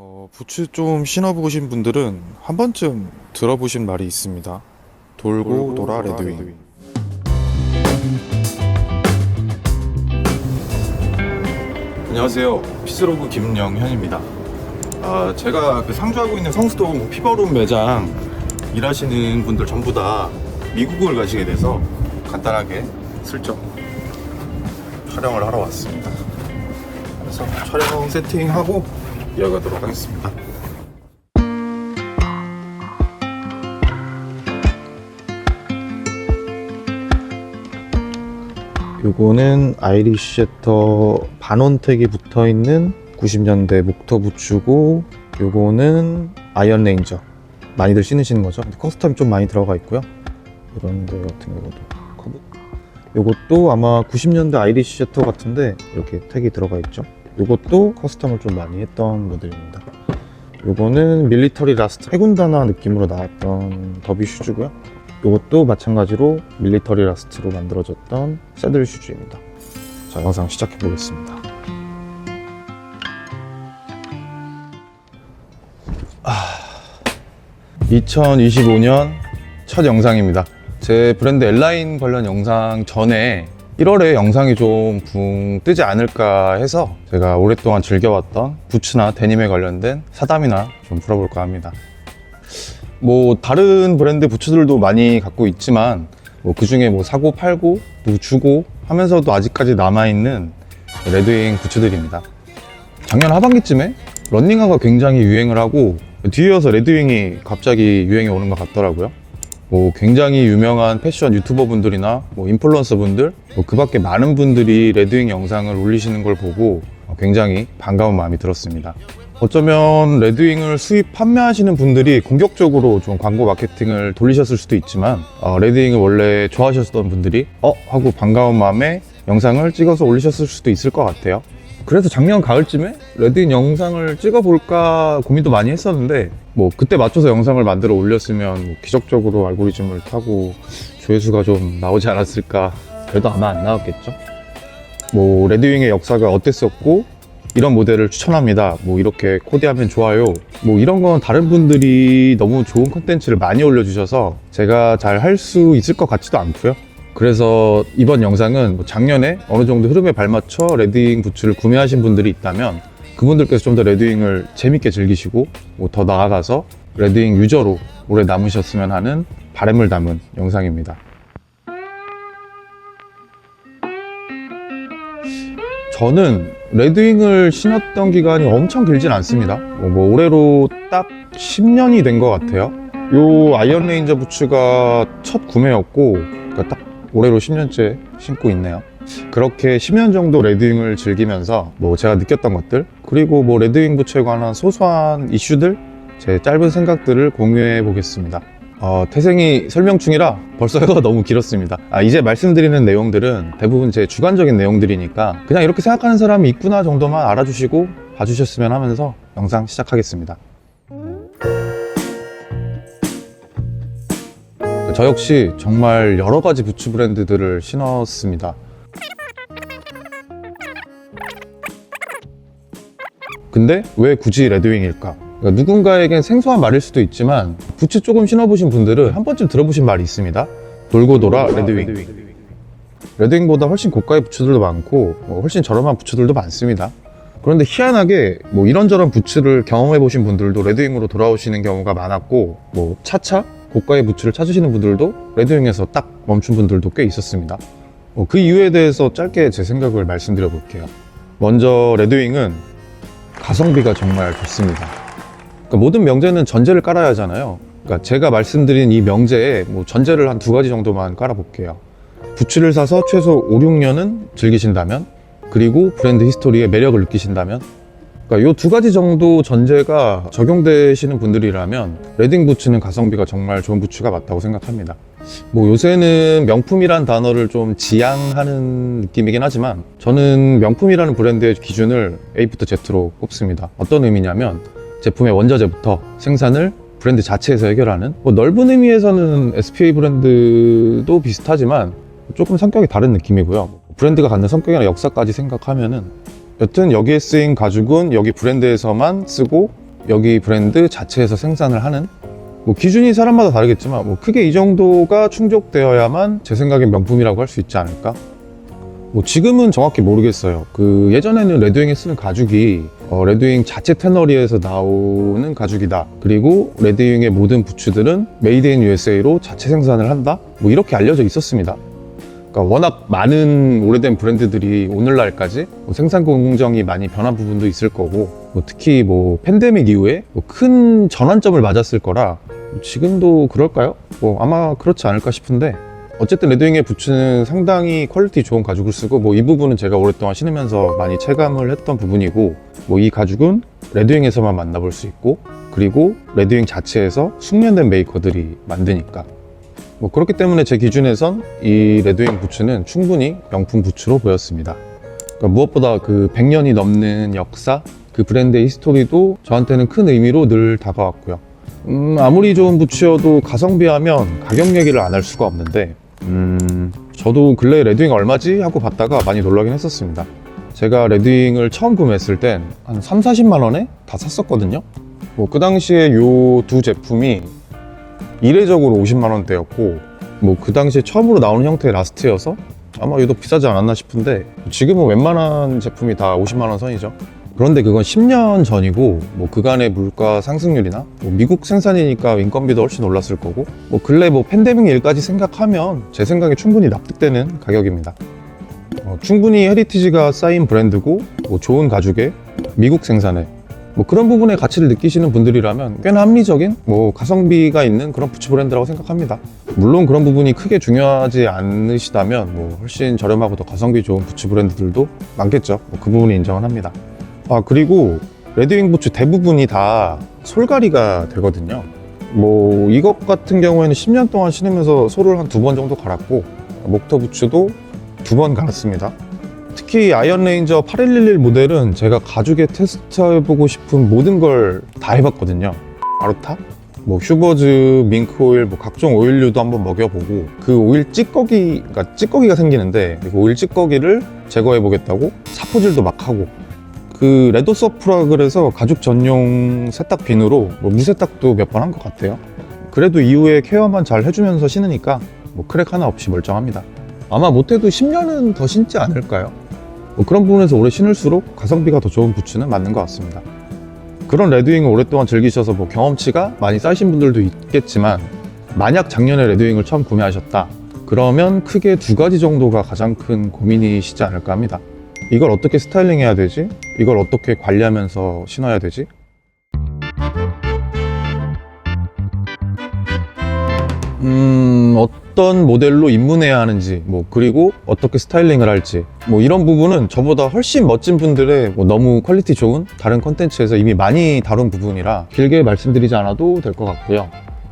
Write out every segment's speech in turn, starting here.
어, 부츠 좀 신어보신 분들은 한 번쯤 들어보신 말이 있습니다. 돌고, 돌아 레드윙. 안녕하세요. 피스로브 김영현입니다. 아, 제가 그 상주하고 있는 성수동 피버룸 매장 일하시는 분들 전부 다 미국을 가시게 돼서 간단하게 슬쩍 촬영을 하러 왔습니다. 그래서 촬영 세팅하고 이어가도록 하겠습니다. 요거는 아이리쉬 셔터 반원택이 붙어있는 90년대 목터 부츠고 요거는 아이언 레인저. 많이들 신으시는 거죠? 커스텀이 좀 많이 들어가 있고요. 이런 데 같은 경우도 커브 요것도 아마 90년대 아이리쉬 셔터 같은데 이렇게 택이 들어가 있죠 요것도 커스텀을 좀 많이 했던 모델입니다. 요거는 밀리터리 라스트 해군 단화 느낌으로 나왔던 더비 슈즈고요. 요것도 마찬가지로 밀리터리 라스트로 만들어졌던 새들 슈즈입니다. 자 영상 시작해 보겠습니다. 아, 2025년 첫 영상입니다. 제 브랜드 엘라인 관련 영상 전에 1월에 영상이 좀 붕 뜨지 않을까 해서 제가 오랫동안 즐겨왔던 부츠나 데님에 관련된 사담이나 좀 풀어볼까 합니다. 뭐 다른 브랜드 부츠들도 많이 갖고 있지만 뭐 그중에 뭐 사고 팔고 또 주고 하면서도 아직까지 남아있는 레드윙 부츠들입니다. 작년 하반기쯤에 런닝화가 굉장히 유행을 하고 뒤이어서 레드윙이 갑자기 유행이 오는 것 같더라고요. 뭐 굉장히 유명한 패션 유튜버 분들이나 뭐 인플루언서 분들 뭐 그밖에 많은 분들이 레드윙 영상을 올리시는 걸 보고 굉장히 반가운 마음이 들었습니다. 어쩌면 레드윙을 수입 판매하시는 분들이 공격적으로 좀 광고 마케팅을 돌리셨을 수도 있지만 어, 레드윙을 원래 좋아하셨던 분들이 어 하고 반가운 마음에 영상을 찍어서 올리셨을 수도 있을 것 같아요. 그래서 작년 가을쯤에 레드인 영상을 찍어볼까 고민도 많이 했었는데 뭐 그때 맞춰서 영상을 만들어 올렸으면 뭐 기적적으로 알고리즘을 타고 조회수가 좀 나오지 않았을까. 그래도 아마 안 나왔겠죠? 뭐 레드윙의 역사가 어땠었고 이런 모델을 추천합니다. 뭐 이렇게 코디하면 좋아요. 뭐 이런 건 다른 분들이 너무 좋은 컨텐츠를 많이 올려주셔서 제가 잘 할 수 있을 것 같지도 않고요 그래서 이번 영상은 뭐 작년에 어느 정도 흐름에 발맞춰 레드윙 부츠를 구매하신 분들이 있다면 그분들께서 좀 더 레드윙을 재밌게 즐기시고 뭐 더 나아가서 레드윙 유저로 오래 남으셨으면 하는 바람을 담은 영상입니다. 저는 레드윙을 신었던 기간이 엄청 길진 않습니다. 뭐, 뭐 올해로 딱 10년이 된 것 같아요. 요 아이언 레인저 부츠가 첫 구매였고 그러니까 딱 올해로 10년째 신고 있네요. 그렇게 10년 정도 레드윙을 즐기면서 뭐 제가 느꼈던 것들 그리고 뭐 레드윙 부츠에 관한 소소한 이슈들 제 짧은 생각들을 공유해 보겠습니다. 어, 태생이 설명 중이라 벌써 혀가 너무 길었습니다. 아, 이제 말씀드리는 내용들은 대부분 제 주관적인 내용들이니까 그냥 이렇게 생각하는 사람이 있구나 정도만 알아주시고 봐주셨으면 하면서 영상 시작하겠습니다. 저 역시 정말 여러 가지 부츠 브랜드들을 신었습니다. 근데 왜 굳이 레드윙일까? 그러니까 누군가에겐 생소한 말일 수도 있지만 부츠 조금 신어보신 분들은 한 번쯤 들어보신 말이 있습니다. 돌고 돌아 레드윙. 레드윙보다 훨씬 고가의 부츠들도 많고 뭐 훨씬 저렴한 부츠들도 많습니다. 그런데 희한하게 뭐 이런저런 부츠를 경험해 보신 분들도 레드윙으로 돌아오시는 경우가 많았고 뭐 차차 고가의 부츠를 찾으시는 분들도 레드윙에서 딱 멈춘 분들도 꽤 있었습니다. 어, 그 이유에 대해서 짧게 제 생각을 말씀드려 볼게요. 먼저 레드윙은 가성비가 정말 좋습니다. 그러니까 모든 명제는 전제를 깔아야 하잖아요. 그러니까 제가 말씀드린 이 명제에 뭐 전제를 한 두 가지 정도만 깔아볼게요. 부츠를 사서 최소 5, 6년은 즐기신다면, 그리고 브랜드 히스토리의 매력을 느끼신다면, 그러니까 이두 가지 정도 전제가 적용되시는 분들이라면 레딩 부츠는 가성비가 정말 좋은 부츠가 맞다고 생각합니다. 뭐 요새는 명품이란 단어를 좀 지양하는 느낌이긴 하지만 저는 명품이라는 브랜드의 기준을 A부터 Z로 꼽습니다. 어떤 의미냐면 제품의 원자재부터 생산을 브랜드 자체에서 해결하는 뭐 넓은 의미에서는 SPA 브랜드도 비슷하지만 조금 성격이 다른 느낌이고요. 브랜드가 갖는 성격이나 역사까지 생각하면은 여튼 여기에 쓰인 가죽은 여기 브랜드에서만 쓰고 여기 브랜드 자체에서 생산을 하는 뭐 기준이 사람마다 다르겠지만 뭐 크게 이 정도가 충족되어야만 제 생각엔 명품이라고 할 수 있지 않을까? 뭐 지금은 정확히 모르겠어요. 그 예전에는 레드윙에 쓰는 가죽이 어, 레드윙 자체 테너리에서 나오는 가죽이다. 그리고 레드윙의 모든 부츠들은 메이드 인 USA로 자체 생산을 한다. 뭐 이렇게 알려져 있었습니다. 그러니까 워낙 많은 오래된 브랜드들이 오늘날까지 뭐 생산 공정이 많이 변한 부분도 있을 거고 뭐 특히 뭐 팬데믹 이후에 뭐 큰 전환점을 맞았을 거라 지금도 그럴까요? 뭐 아마 그렇지 않을까 싶은데 어쨌든 레드윙의 부츠는 상당히 퀄리티 좋은 가죽을 쓰고 뭐 이 부분은 제가 오랫동안 신으면서 많이 체감을 했던 부분이고 뭐 이 가죽은 레드윙에서만 만나볼 수 있고 그리고 레드윙 자체에서 숙련된 메이커들이 만드니까 뭐 그렇기 때문에 제 기준에선 이 레드윙 부츠는 충분히 명품 부츠로 보였습니다. 그러니까 무엇보다 그 100년이 넘는 역사, 그 브랜드의 히스토리도 저한테는 큰 의미로 늘 다가왔고요. 음, 아무리 좋은 부츠여도 가성비하면 가격 얘기를 안 할 수가 없는데, 음, 저도 근래 레드윙 얼마지? 하고 봤다가 많이 놀라긴 했었습니다. 제가 레드윙을 처음 구매했을 땐 한 3, 40만 원에 다 샀었거든요. 뭐 그 당시에 요 두 제품이 이례적으로 50만 원대였고 뭐 그 당시에 처음으로 나오는 형태의 라스트여서 아마 유독 비싸지 않았나 싶은데 지금은 웬만한 제품이 다 50만 원 선이죠. 그런데 그건 10년 전이고 뭐 그간의 물가 상승률이나 뭐 미국 생산이니까 인건비도 훨씬 올랐을 거고 뭐 근래 뭐 팬데믹 일까지 생각하면 제 생각에 충분히 납득되는 가격입니다. 어, 충분히 헤리티지가 쌓인 브랜드고 뭐 좋은 가죽에 미국 생산에 뭐 그런 부분의 가치를 느끼시는 분들이라면 꽤나 합리적인 뭐 가성비가 있는 그런 부츠 브랜드라고 생각합니다. 물론 그런 부분이 크게 중요하지 않으시다면 뭐 훨씬 저렴하고 더 가성비 좋은 부츠 브랜드들도 많겠죠. 뭐 그 부분은 인정을 합니다. 아 그리고 레드윙 부츠 대부분이 다 솔가리가 되거든요. 뭐 이것 같은 경우에는 10년 동안 신으면서 솔을 한두 번 정도 갈았고 목터 부츠도 두 번 갈았습니다. 특히 아이언 레인저 8111 모델은 제가 가죽에 테스트해보고 싶은 모든 걸 다 해봤거든요. 마루타, 뭐 휴버즈, 밍크 오일, 뭐 각종 오일류도 한번 먹여보고 그 오일 찌꺼기, 그러니까 찌꺼기가 생기는데 그 오일 찌꺼기를 제거해보겠다고 사포질도 막 하고 그 레더 서프라 그래서 가죽 전용 세탁 비누로 뭐 무세탁도 몇 번 한 것 같아요. 그래도 이후에 케어만 잘 해주면서 신으니까 뭐 크랙 하나 없이 멀쩡합니다. 아마 못해도 10년은 더 신지 않을까요? 뭐 그런 부분에서 오래 신을수록 가성비가 더 좋은 부츠는 맞는 것 같습니다. 그런 레드윙을 오랫동안 즐기셔서 뭐 경험치가 많이 쌓이신 분들도 있겠지만 만약 작년에 레드윙을 처음 구매하셨다 그러면 크게 두 가지 정도가 가장 큰 고민이시지 않을까 합니다. 이걸 어떻게 스타일링 해야 되지? 이걸 어떻게 관리하면서 신어야 되지? 음, 어떤 모델로 입문해야 하는지, 뭐, 그리고 어떻게 스타일링을 할지, 뭐, 이런 부분은 저보다 훨씬 멋진 분들의 뭐 너무 퀄리티 좋은 다른 컨텐츠에서 이미 많이 다룬 부분이라 길게 말씀드리지 않아도 될 것 같고요.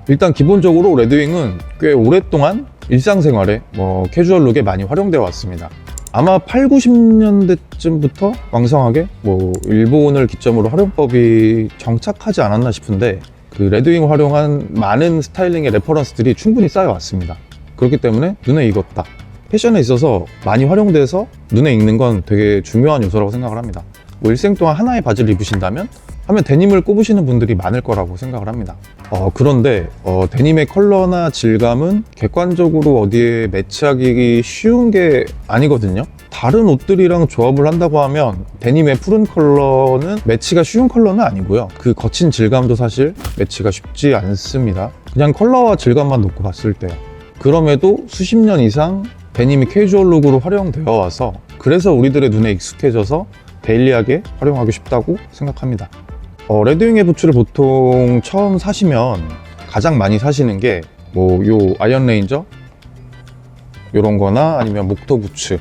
일단 기본적으로 레드윙은 꽤 오랫동안 일상생활에 뭐 캐주얼 룩에 많이 활용되어 왔습니다. 아마 8, 90년대쯤부터 왕성하게 뭐 일본을 기점으로 활용법이 정착하지 않았나 싶은데 그 레드윙 활용한 많은 스타일링의 레퍼런스들이 충분히 쌓여왔습니다. 그렇기 때문에 눈에 익었다. 패션에 있어서 많이 활용돼서 눈에 익는 건 되게 중요한 요소라고 생각을 합니다. 뭐 일생 동안 하나의 바지를 입으신다면 하면 데님을 꼽으시는 분들이 많을 거라고 생각을 합니다. 어, 그런데 어, 데님의 컬러나 질감은 객관적으로 어디에 매치하기 쉬운 게 아니거든요. 다른 옷들이랑 조합을 한다고 하면 데님의 푸른 컬러는 매치가 쉬운 컬러는 아니고요. 그 거친 질감도 사실 매치가 쉽지 않습니다. 그냥 컬러와 질감만 놓고 봤을 때요. 그럼에도 수십 년 이상 데님이 캐주얼 룩으로 활용되어 와서 그래서 우리들의 눈에 익숙해져서 데일리하게 활용하고 싶다고 생각합니다. 어, 레드윙의 부츠를 보통 처음 사시면 가장 많이 사시는 게 뭐 요 아이언 레인저 요런 거나 아니면 목토 부츠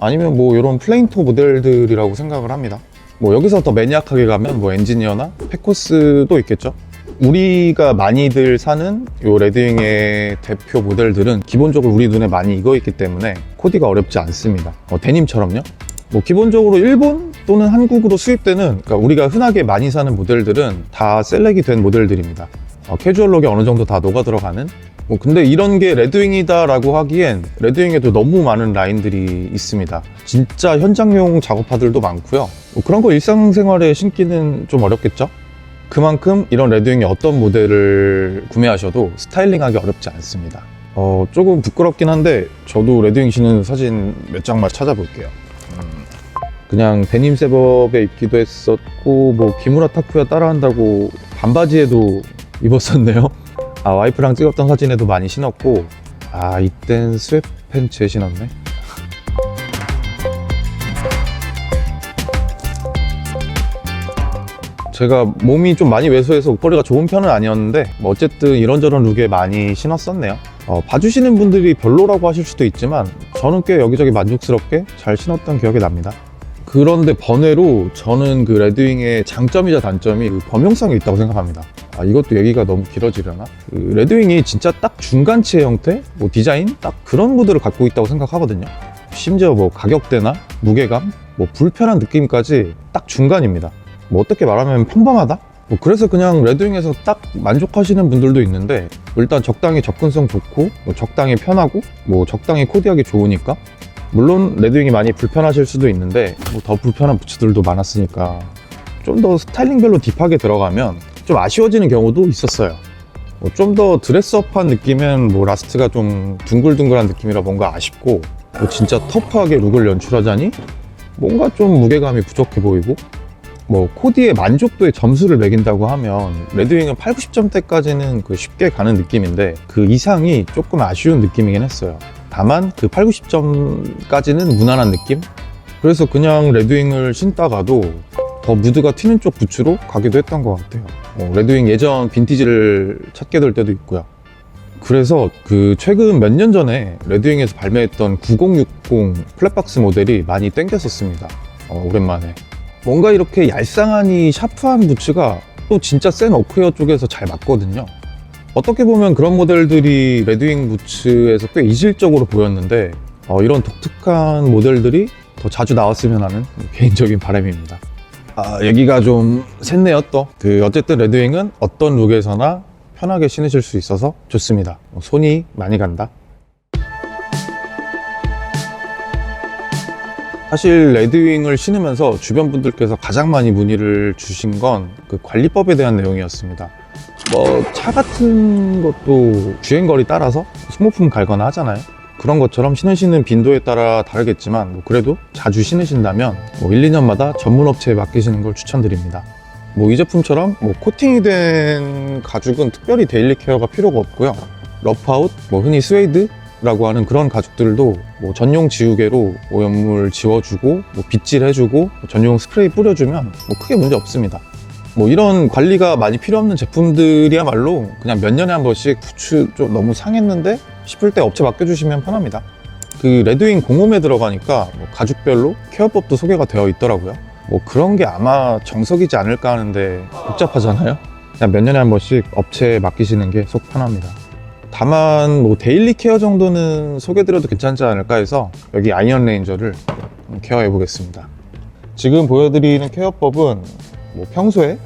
아니면 뭐 이런 플레인토 모델들이라고 생각을 합니다. 뭐 여기서 더 매니악하게 가면 뭐 엔지니어나 페코스도 있겠죠. 우리가 많이들 사는 요 레드윙의 대표 모델들은 기본적으로 우리 눈에 많이 익어 있기 때문에 코디가 어렵지 않습니다. 어, 데님처럼요. 뭐 기본적으로 일본 또는 한국으로 수입되는 그러니까 우리가 흔하게 많이 사는 모델들은 다 셀렉이 된 모델들입니다. 어, 캐주얼룩이 어느 정도 다 녹아 들어가는 뭐 근데 이런 게 레드윙이다라고 하기엔 레드윙에도 너무 많은 라인들이 있습니다. 진짜 현장용 작업파들도 많고요. 뭐 그런 거 일상생활에 신기는 좀 어렵겠죠? 그만큼 이런 레드윙의 어떤 모델을 구매하셔도 스타일링하기 어렵지 않습니다. 어, 조금 부끄럽긴 한데 저도 레드윙 신는 사진 몇 장만 찾아볼게요. 음, 그냥 데님 셋업에 입기도 했었고 뭐 기무라 타쿠야 따라한다고 반바지에도 입었었네요. 아 와이프랑 찍었던 사진에도 많이 신었고 아 이땐 스웨트팬츠에 신었네. 제가 몸이 좀 많이 왜소해서 옷걸이가 좋은 편은 아니었는데 뭐 어쨌든 이런저런 룩에 많이 신었었네요. 어, 봐주시는 분들이 별로라고 하실 수도 있지만 저는 꽤 여기저기 만족스럽게 잘 신었던 기억이 납니다. 그런데 번외로 저는 그 레드윙의 장점이자 단점이 그 범용성이 있다고 생각합니다. 아, 이것도 얘기가 너무 길어지려나? 그 레드윙이 진짜 딱 중간치의 형태, 뭐 디자인, 딱 그런 무드를 갖고 있다고 생각하거든요. 심지어 뭐 가격대나 무게감, 뭐 불편한 느낌까지 딱 중간입니다. 뭐 어떻게 말하면 평범하다? 뭐 그래서 그냥 레드윙에서 딱 만족하시는 분들도 있는데 일단 적당히 접근성 좋고 뭐 적당히 편하고 뭐 적당히 코디하기 좋으니까 물론 레드윙이 많이 불편하실 수도 있는데 뭐 더 불편한 부츠들도 많았으니까 좀 더 스타일링별로 딥하게 들어가면 좀 아쉬워지는 경우도 있었어요. 뭐 좀더 드레스업한 느낌은 뭐 라스트가 좀 둥글둥글한 느낌이라 뭔가 아쉽고 뭐 진짜 터프하게 룩을 연출하자니 뭔가 좀 무게감이 부족해 보이고 뭐 코디의 만족도에 점수를 매긴다고 하면 레드윙은 8, 90점대까지는 그 쉽게 가는 느낌인데 그 이상이 조금 아쉬운 느낌이긴 했어요. 다만 그 8, 90점까지는 무난한 느낌? 그래서 그냥 레드윙을 신다가도 더 무드가 튀는 쪽 부츠로 가기도 했던 것 같아요. 어, 레드윙 예전 빈티지를 찾게 될 때도 있고요. 그래서 그 최근 몇 년 전에 레드윙에서 발매했던 9060 플랫박스 모델이 많이 땡겼었습니다. 어, 오랜만에. 뭔가 이렇게 얄쌍하니 샤프한 부츠가 또 진짜 센 어크웨어 쪽에서 잘 맞거든요. 어떻게 보면 그런 모델들이 레드윙 부츠에서 꽤 이질적으로 보였는데 어, 이런 독특한 모델들이 더 자주 나왔으면 하는 개인적인 바람입니다. 아, 얘기가 좀 샜네요 또. 그 어쨌든 레드윙은 어떤 룩에서나 편하게 신으실 수 있어서 좋습니다. 어, 손이 많이 간다. 사실 레드윙을 신으면서 주변 분들께서 가장 많이 문의를 주신 건 그 관리법에 대한 내용이었습니다. 뭐 차 같은 것도 주행거리 따라서 소모품 갈거나 하잖아요. 그런 것처럼 신으시는 빈도에 따라 다르겠지만 뭐 그래도 자주 신으신다면 뭐 1, 2년마다 전문 업체에 맡기시는 걸 추천드립니다. 뭐 이 제품처럼 뭐 코팅이 된 가죽은 특별히 데일리 케어가 필요가 없고요. 러프아웃, 뭐 흔히 스웨이드 라고 하는 그런 가죽들도 뭐 전용 지우개로 오염물 지워주고 뭐 빗질해주고 뭐 전용 스프레이 뿌려주면 뭐 크게 문제 없습니다. 뭐 이런 관리가 많이 필요 없는 제품들이야말로 그냥 몇 년에 한 번씩 부츠 좀 너무 상했는데 싶을 때 업체 맡겨주시면 편합니다. 그 레드윙 공홈에 들어가니까 뭐 가죽별로 케어법도 소개가 되어 있더라고요. 뭐 그런 게 아마 정석이지 않을까 하는데 복잡하잖아요. 그냥 몇 년에 한 번씩 업체에 맡기시는 게 속 편합니다. 다만 뭐 데일리 케어 정도는 소개드려도 괜찮지 않을까 해서 여기 아이언 레인저를 케어해 보겠습니다. 지금 보여드리는 케어법은 뭐 평소에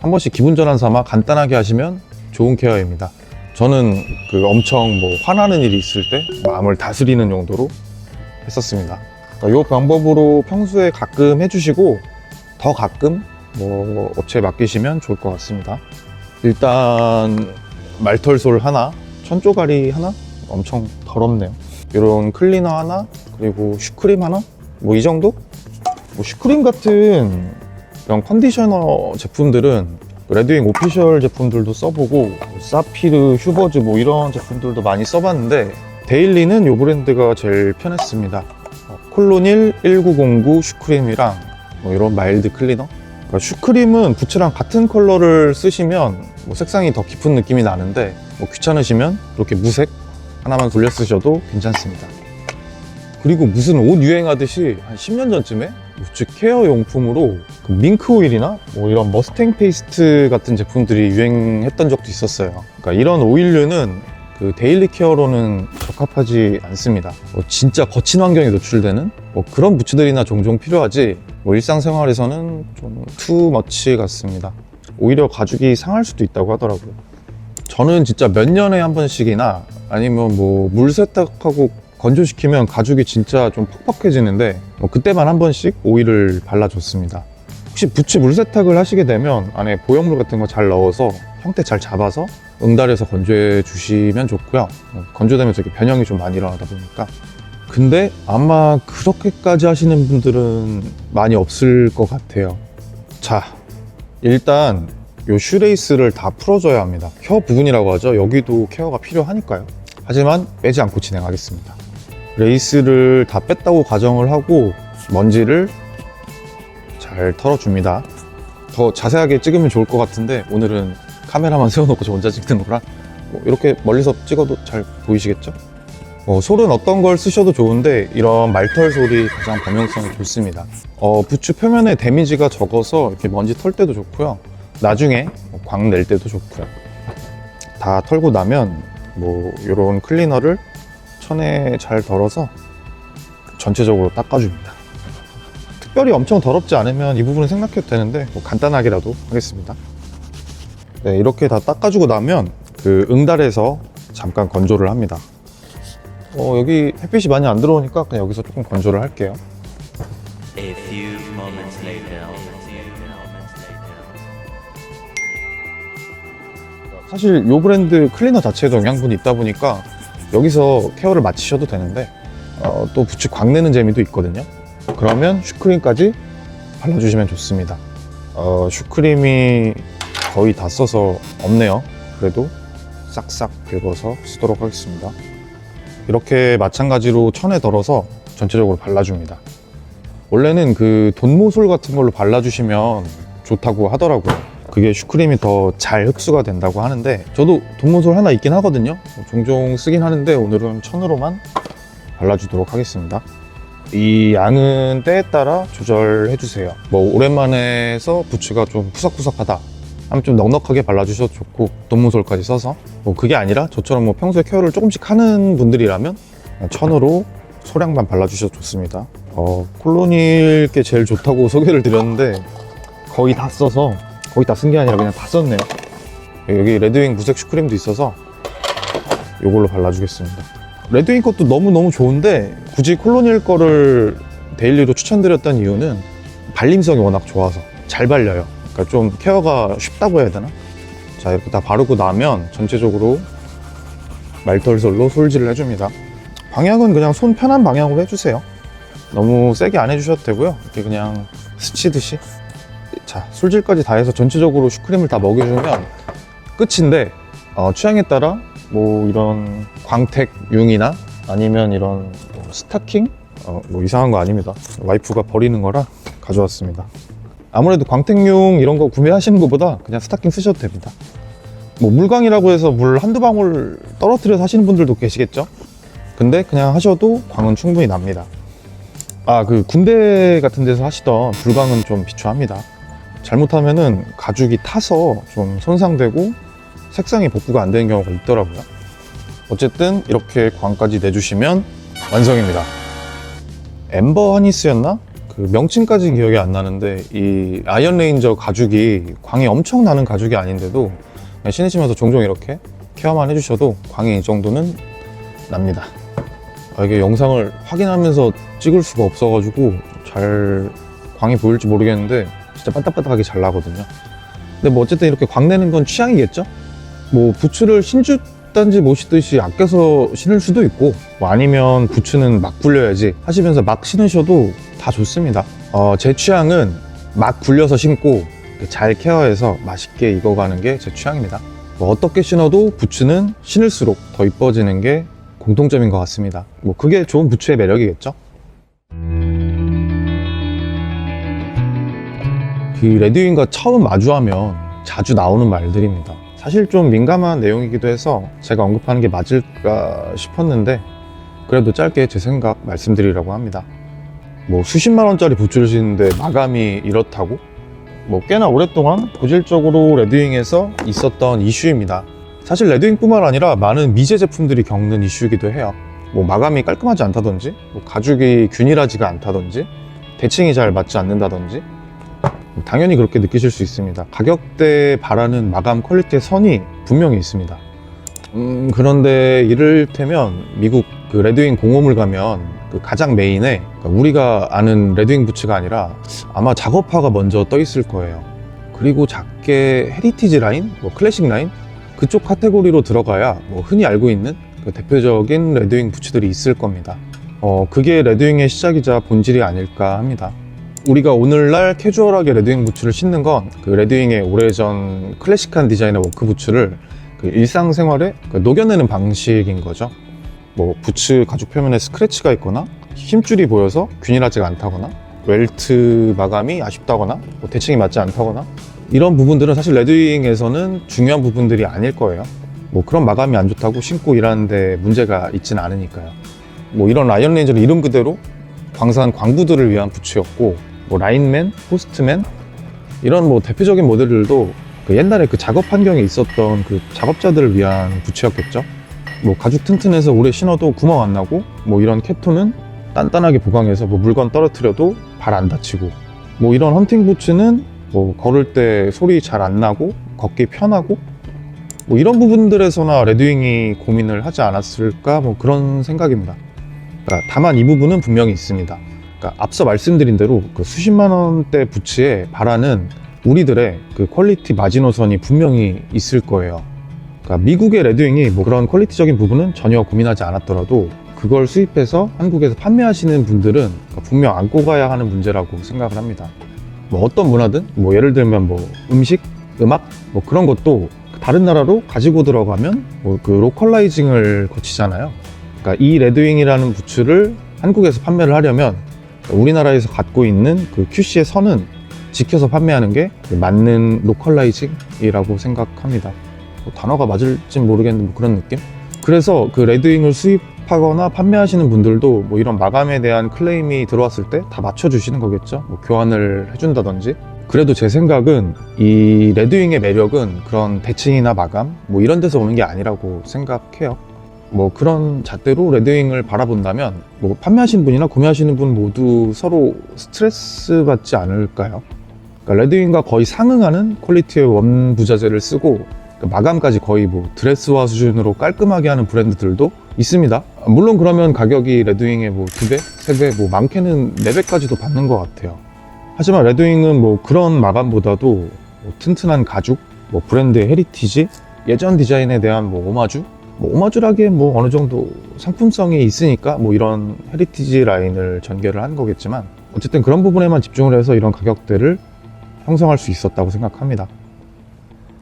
한 번씩 기분 전환 삼아 간단하게 하시면 좋은 케어입니다. 저는 그 엄청 뭐 화나는 일이 있을 때 마음을 다스리는 용도로 했었습니다. 이 방법으로 평소에 가끔 해주시고 더 가끔 뭐 업체에 맡기시면 좋을 것 같습니다. 일단 말털솔 하나, 천조가리 하나, 엄청 더럽네요. 이런 클리너 하나, 그리고 슈크림 하나, 뭐 이 정도? 뭐 슈크림 같은 이런 컨디셔너 제품들은 레드윙 오피셜 제품들도 써보고 사피르, 휴버즈 뭐 이런 제품들도 많이 써봤는데 데일리는 이 브랜드가 제일 편했습니다. 어, 콜로닐 1909 슈크림이랑 뭐 이런 마일드 클리너. 그러니까 슈크림은 부츠랑 같은 컬러를 쓰시면 뭐 색상이 더 깊은 느낌이 나는데 뭐 귀찮으시면 이렇게 무색 하나만 돌려 쓰셔도 괜찮습니다. 그리고 무슨 옷 유행하듯이 한 10년 전쯤에 부츠 케어 용품으로 그 밍크 오일이나 뭐 이런 머스탱 페이스트 같은 제품들이 유행했던 적도 있었어요. 그러니까 이런 오일류는 그 데일리 케어로는 적합하지 않습니다. 뭐 진짜 거친 환경에 노출되는 뭐 그런 부츠들이나 종종 필요하지 뭐 일상생활에서는 좀 투머치 같습니다. 오히려 가죽이 상할 수도 있다고 하더라고요. 저는 진짜 몇 년에 한 번씩이나 아니면 뭐 물 세탁하고 건조시키면 가죽이 진짜 좀 퍽퍽해지는데 뭐 그때만 한 번씩 오일을 발라줬습니다. 혹시 부츠 물 세탁을 하시게 되면 안에 보형물 같은 거 잘 넣어서 형태 잘 잡아서 응달에서 건조해 주시면 좋고요. 어, 건조되면서 이렇게 변형이 좀 많이 일어나다 보니까. 근데 아마 그렇게까지 하시는 분들은 많이 없을 것 같아요. 자, 일단 요 슈레이스를 다 풀어줘야 합니다. 혀 부분이라고 하죠. 여기도 케어가 필요하니까요. 하지만 빼지 않고 진행하겠습니다. 레이스를 다 뺐다고 가정을 하고 먼지를 잘 털어줍니다. 더 자세하게 찍으면 좋을 것 같은데 오늘은 카메라만 세워놓고 저 혼자 찍는 거라 뭐 이렇게 멀리서 찍어도 잘 보이시겠죠? 어, 솔은 어떤 걸 쓰셔도 좋은데 이런 말털 솔이 가장 범용성이 좋습니다. 어, 부츠 표면에 데미지가 적어서 이렇게 먼지 털 때도 좋고요. 나중에 광 낼 때도 좋고요. 다 털고 나면 뭐 이런 클리너를 천에 잘 덜어서 전체적으로 닦아줍니다. 특별히 엄청 더럽지 않으면 이 부분은 생각해도 되는데 뭐 간단하게라도 하겠습니다. 네, 이렇게 다 닦아주고 나면 그 응달에서 잠깐 건조를 합니다. 어, 여기 햇빛이 많이 안 들어오니까 그냥 여기서 조금 건조를 할게요. 사실 이 브랜드 클리너 자체에도 영양분이 있다 보니까 여기서 케어를 마치셔도 되는데 어, 또 부츠 광내는 재미도 있거든요. 그러면 슈크림까지 발라주시면 좋습니다. 어, 슈크림이 거의 다 써서 없네요. 그래도 싹싹 긁어서 쓰도록 하겠습니다. 이렇게 마찬가지로 천에 덜어서 전체적으로 발라줍니다. 원래는 그 돈모솔 같은 걸로 발라주시면 좋다고 하더라고요. 그게 슈크림이 더 잘 흡수가 된다고 하는데 저도 돈모솔 하나 있긴 하거든요. 뭐 종종 쓰긴 하는데 오늘은 천으로만 발라주도록 하겠습니다. 이 양은 때에 따라 조절해 주세요. 뭐 오랜만에 해서 부츠가 좀 푸석푸석하다. 하면 좀 넉넉하게 발라주셔도 좋고 돈모솔까지 써서 뭐 그게 아니라 저처럼 뭐 평소에 케어를 조금씩 하는 분들이라면 천으로 소량만 발라주셔도 좋습니다. 어, 콜로닐게 제일 좋다고 소개를 드렸는데 거의 다 써서 거의 다쓴 게 아니라 그냥 다 썼네요. 여기 레드윙 무색 슈크림도 있어서 이걸로 발라주겠습니다. 레드윙 것도 너무너무 좋은데 굳이 콜로닐 거를 데일리로 추천드렸던 이유는 발림성이 워낙 좋아서 잘 발려요. 그러니까 좀 케어가 쉽다고 해야 되나? 자 이렇게 다 바르고 나면 전체적으로 말털솔로 솔질을 해줍니다. 방향은 그냥 손 편한 방향으로 해주세요. 너무 세게 안 해주셔도 되고요. 이렇게 그냥 스치듯이. 자, 솔질까지 다 해서 전체적으로 슈크림을 다 먹여주면 끝인데, 어, 취향에 따라 뭐 이런 광택융이나 아니면 이런 뭐 스타킹? 어, 뭐 이상한 거 아닙니다. 와이프가 버리는 거라 가져왔습니다. 아무래도 광택용 이런 거 구매하시는 것보다 그냥 스타킹 쓰셔도 됩니다. 뭐 물광이라고 해서 물 한두 방울 떨어뜨려서 하시는 분들도 계시겠죠? 근데 그냥 하셔도 광은 충분히 납니다. 아, 그 군대 같은 데서 하시던 불광은 좀 비추합니다. 잘못하면은 가죽이 타서 좀 손상되고 색상이 복구가 안 되는 경우가 있더라고요. 어쨌든 이렇게 광까지 내주시면 완성입니다. 엠버 하니스였나? 그 명칭까지 기억이 안 나는데 이 아이언 레인저 가죽이 광이 엄청 나는 가죽이 아닌데도 신으시면서 종종 이렇게 케어만 해주셔도 광이 이 정도는 납니다. 아, 이게 영상을 확인하면서 찍을 수가 없어가지고 잘 광이 보일지 모르겠는데 진짜 반딱반딱하게 잘 나거든요. 근데 뭐 어쨌든 이렇게 광 내는 건 취향이겠죠? 뭐 부츠를 신주 단지 모시듯이 아껴서 신을 수도 있고 뭐 아니면 부츠는 막 굴려야지 하시면서 막 신으셔도 다 좋습니다. 어, 제 취향은 막 굴려서 신고 잘 케어해서 맛있게 익어가는 게 제 취향입니다. 뭐 어떻게 신어도 부츠는 신을수록 더 이뻐지는 게 공통점인 것 같습니다. 뭐 그게 좋은 부츠의 매력이겠죠? 그 레드윙과 처음 마주하면 자주 나오는 말들입니다. 사실 좀 민감한 내용이기도 해서 제가 언급하는 게 맞을까 싶었는데 그래도 짧게 제 생각 말씀드리려고 합니다. 뭐 수십만 원짜리 부츠를 신는데 마감이 이렇다고? 뭐 꽤나 오랫동안 고질적으로 레드윙에서 있었던 이슈입니다. 사실 레드윙뿐만 아니라 많은 미제 제품들이 겪는 이슈이기도 해요. 뭐 마감이 깔끔하지 않다든지, 뭐 가죽이 균일하지가 않다든지, 대칭이 잘 맞지 않는다든지, 당연히 그렇게 느끼실 수 있습니다. 가격대에 바라는 마감 퀄리티의 선이 분명히 있습니다. 음, 그런데 이를테면 미국 그 레드윙 공홈을 가면 그 가장 메인에 그러니까 우리가 아는 레드윙 부츠가 아니라 아마 작업화가 먼저 떠 있을 거예요. 그리고 작게 헤리티지 라인, 뭐 클래식 라인 그쪽 카테고리로 들어가야 뭐 흔히 알고 있는 그 대표적인 레드윙 부츠들이 있을 겁니다. 어, 그게 레드윙의 시작이자 본질이 아닐까 합니다. 우리가 오늘날 캐주얼하게 레드윙 부츠를 신는 건 그 레드윙의 오래전 클래식한 디자인의 워크 부츠를 그 일상생활에 그 녹여내는 방식인 거죠. 뭐 부츠 가죽 표면에 스크래치가 있거나 힘줄이 보여서 균일하지가 않다거나 웰트 마감이 아쉽다거나 뭐 대칭이 맞지 않다거나 이런 부분들은 사실 레드윙에서는 중요한 부분들이 아닐 거예요. 뭐 그런 마감이 안 좋다고 신고 일하는데 문제가 있지는 않으니까요. 뭐 이런 라이언 레인저는 이름 그대로 광산 광부들을 위한 부츠였고 뭐 라인맨, 포스트맨 이런 뭐 대표적인 모델들도 그 옛날에 그 작업 환경에 있었던 그 작업자들을 위한 부츠였겠죠. 뭐 가죽 튼튼해서 오래 신어도 구멍 안 나고 뭐 이런 캡토는 단단하게 보강해서 뭐 물건 떨어뜨려도 발 안 다치고 뭐 이런 헌팅 부츠는 뭐 걸을 때 소리 잘 안 나고 걷기 편하고 뭐 이런 부분들에서나 레드윙이 고민을 하지 않았을까 뭐 그런 생각입니다. 그러니까 다만 이 부분은 분명히 있습니다. 그러니까 앞서 말씀드린 대로 그 수십만 원대 부츠에 바라는 우리들의 그 퀄리티 마지노선이 분명히 있을 거예요. 그러니까 미국의 레드윙이 뭐 그런 퀄리티적인 부분은 전혀 고민하지 않았더라도 그걸 수입해서 한국에서 판매하시는 분들은 분명 안고 가야 하는 문제라고 생각을 합니다. 뭐 어떤 문화든 뭐 예를 들면 뭐 음식, 음악 뭐 그런 것도 다른 나라로 가지고 들어가면 뭐 그 로컬라이징을 거치잖아요. 그러니까 이 레드윙이라는 부츠를 한국에서 판매를 하려면 우리나라에서 갖고 있는 그 QC의 선은 지켜서 판매하는 게 맞는 로컬라이징이라고 생각합니다. 뭐 단어가 맞을진 모르겠는데 뭐 그런 느낌? 그래서 그 레드윙을 수입하거나 판매하시는 분들도 뭐 이런 마감에 대한 클레임이 들어왔을 때 다 맞춰주시는 거겠죠. 뭐 교환을 해준다든지. 그래도 제 생각은 이 레드윙의 매력은 그런 대칭이나 마감 뭐 이런 데서 오는 게 아니라고 생각해요. 뭐 그런 잣대로 레드윙을 바라본다면 뭐 판매하시는 분이나 구매하시는 분 모두 서로 스트레스 받지 않을까요? 그러니까 레드윙과 거의 상응하는 퀄리티의 원 부자재를 쓰고 그 마감까지 거의 뭐 드레스화 수준으로 깔끔하게 하는 브랜드들도 있습니다. 물론 그러면 가격이 레드윙의 뭐두 배, 세 배, 뭐 많게는 네 배까지도 받는 것 같아요. 하지만 레드윙은 뭐 그런 마감보다도 뭐 튼튼한 가죽, 뭐 브랜드의 헤리티지, 예전 디자인에 대한 뭐 오마주, 뭐 오마주라기에 뭐 어느 정도 상품성이 있으니까 뭐 이런 헤리티지 라인을 전개를 한 거겠지만 어쨌든 그런 부분에만 집중을 해서 이런 가격대를 형성할 수 있었다고 생각합니다.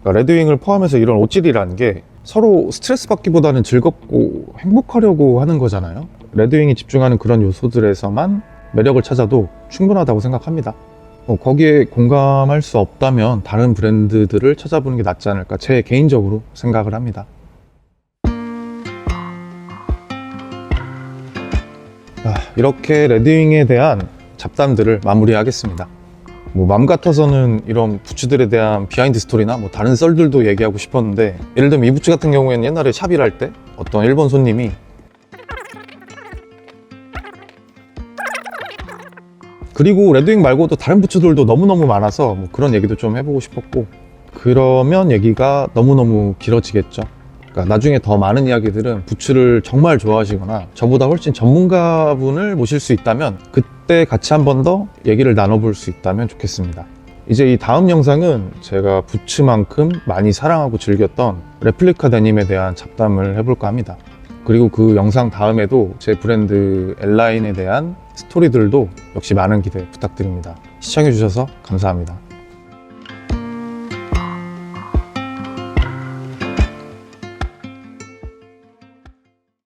그러니까 레드윙을 포함해서 이런 옷질이라는 게 서로 스트레스 받기보다는 즐겁고 행복하려고 하는 거잖아요. 레드윙이 집중하는 그런 요소들에서만 매력을 찾아도 충분하다고 생각합니다. 뭐 거기에 공감할 수 없다면 다른 브랜드들을 찾아보는 게 낫지 않을까 제 개인적으로 생각을 합니다. 이렇게 레드윙에 대한 잡담들을 마무리하겠습니다. 뭐 맘 같아서는 이런 부츠들에 대한 비하인드 스토리나 뭐 다른 썰들도 얘기하고 싶었는데 예를 들면 이 부츠 같은 경우에는 옛날에 샵일 할 때 어떤 일본 손님이 그리고 레드윙 말고도 다른 부츠들도 너무너무 많아서 뭐 그런 얘기도 좀 해보고 싶었고 그러면 얘기가 너무너무 길어지겠죠 그러니까 나중에 더 많은 이야기들은 부츠를 정말 좋아하시거나 저보다 훨씬 전문가분을 모실 수 있다면 그때 같이 한 번 더 얘기를 나눠볼 수 있다면 좋겠습니다. 이제 이 다음 영상은 제가 부츠만큼 많이 사랑하고 즐겼던 레플리카 데님에 대한 잡담을 해볼까 합니다. 그리고 그 영상 다음에도 제 브랜드 엘라인에 대한 스토리들도 역시 많은 기대 부탁드립니다. 시청해주셔서 감사합니다.